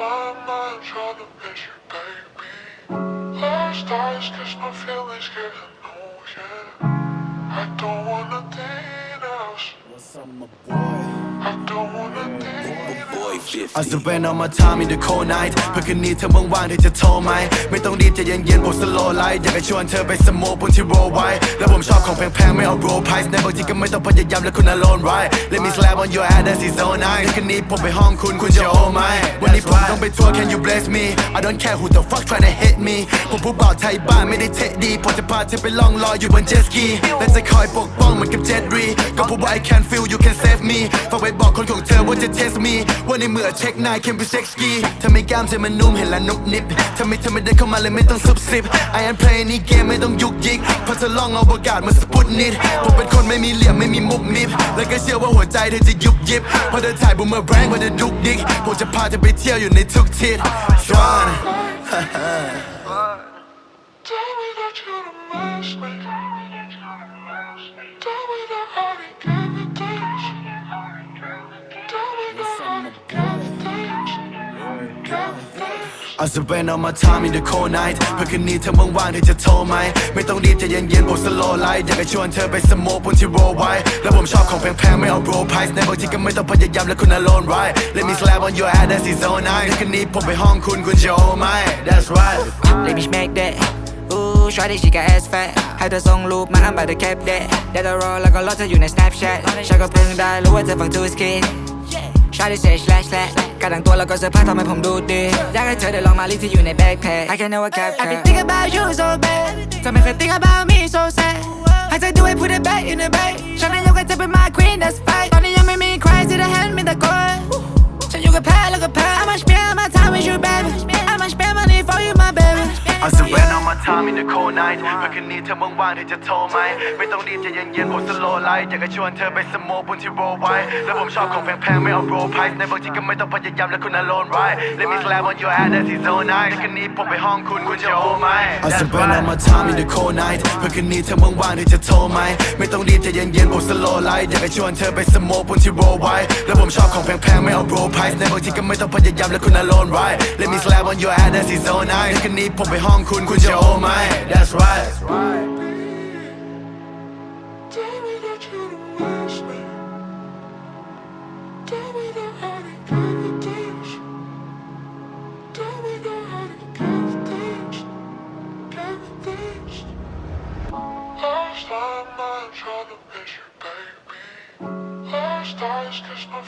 I'm trying to miss you, baby. Eyes, cause my feelings getting old, yeah. I don't wanna think else. What's up, my boy? I don't wanna think boy else. อาจจะเป็นเอามาทามี the cold night เพื่อคืนนี้เธอมึงว่างเธอจะโทรไหม ไม่ต้องรีบใจะเย็นเย็นๆผม slow light อยากจะชวนเธอไปสโมบนที่ roll ไว้แล้วผมชอบของแพงๆ ไม่เอา roll price ในบางทีก็ไม่ต้องพยายามและคุณ alone right let me slap on your ass that's his own night คืนนี้ผมไปห้องคุณคุณจะโอไหมวันนี้ผมต้องไปทัวร์ can you bless me I don't care who the fuck try to hit me ผมผู้บ่าวไทยบ้านไม่ได้เทะดีผมจะพาเธอไปล่องลอยอยู่บน jet ski และจะคอยปกป้องเหมือนกับ jet re ก็พูดว่า I can feel you can save me ฝากไว้บอกคนของเธอว่าจะ test me ว่าในเมื่อเช็คนาย can be sex ski เธอไม่กล้ามเธอมันนุ่มเห็นแล้วนุบนิบทำไมเธอไม่เดินเข้ามาเลยไม่ต้องซุบซิบ I am playing นี่เกมไม่ต้องยุกยิกเพราะเธอลองเอาประกาศมาสปุตนิดผมเป็นคนไม่มีเหลี่ยมไม่มีมุกมิบ แล้วก็เชื่อว่าหัวใจเธอจะยุบยิบเพราะเธอถ่ายบูมเมอร์แบงว่าเธอดุกดิกผมจะพาเธอไปเที่ยวอยู่ในทุกทิศ Swan Tell me that you don't miss me. Give you things. อาจจะเป็นเอามาทามี the cold night เพื่อคืนนี้เธอมึงว่างเธอจะโทรไหม ไม่ต้องรีบใจะเย็นเย็นๆผม slow light อยากจะชวนเธอไปสโมบนที่ roll ไว้ แล้วผมชอบของแพงๆ ไม่เอา roll price ในบางทีก็ไม่ต้องพยายามและคุณ alone right let me slap on your ass that's his own night คืนนี้ผมไปห้องคุณคุณจะโอไหม that's right Let me smack that. Ooh, shawty she got ass fat ให้เธอส่งรูปมาอันบัตรแคปเดะเดี๋ยวจะรอแล้วก็รอเธออยู่ใน Snapchat ฉันก็เพิ่งได้รู้ว่าเธอฟังทูสกี ชาดิเซชแลชแลชกรแต่งตัวแล้วก็เสื้อผ้าทำให้ผมดูดี อยากให้เธอได้ลองมาลิที่อยู่ในแบ็คแพ็ค I can never care I been thinking about you so bad เธอไม่เคย think about me so sad ห้เธอดูให้ put it back in the bag ฉันนั้นยกให้เธอเป็น my queen that's right ตอนนี้ยังไม่มีใครที่จะ hand me the gold ฉันอยู่กับแพ้แล้วก็แพ้ I'ma spend my time with you baby I'ma spend money for you my baby อาจจะเป็นเอามาทามี the cold night เพื่อคืนนี้เธอมึงว่างเธอจะโทรไหม ไม่ต้องรีบใจะเย็นเย็นๆผม slow light อยากจะชวนเธอไปสโมบนที่ roll ไว้แล้วผมชอบของแพงๆ ไม่เอา roll price ในบางทีก็ไม่ต้องพยายามและคุณ alone right let me slap on your ass that's his own night คืนนี้ผมไปห้องคุณคุณจะโอไหมอาจจะเป็นเอามาทามี the cold night เพื่อคืนนี้เธอมึงว่างเธอจะโทรไหม ไม่ต้องรีบใจะเย็นเย็นๆผม slow light อยากจะชวนเธอไปสโมบนที่ roll ไว้แล้วผมชอบของแพงๆ ไม่เอา roll price ในบางทีก็ไม่ต้องพยายามและคุณ alone right let me slap on your ass that's his own night คืนนี้ผมไปหคุณคุณจะโอไหม that's right Tell me that you don't miss me. Tell me that I didn't give you things. Tell me that I didn't give you things. Give you things. Last time I'm trying to miss you, baby. Lost eyes, cause my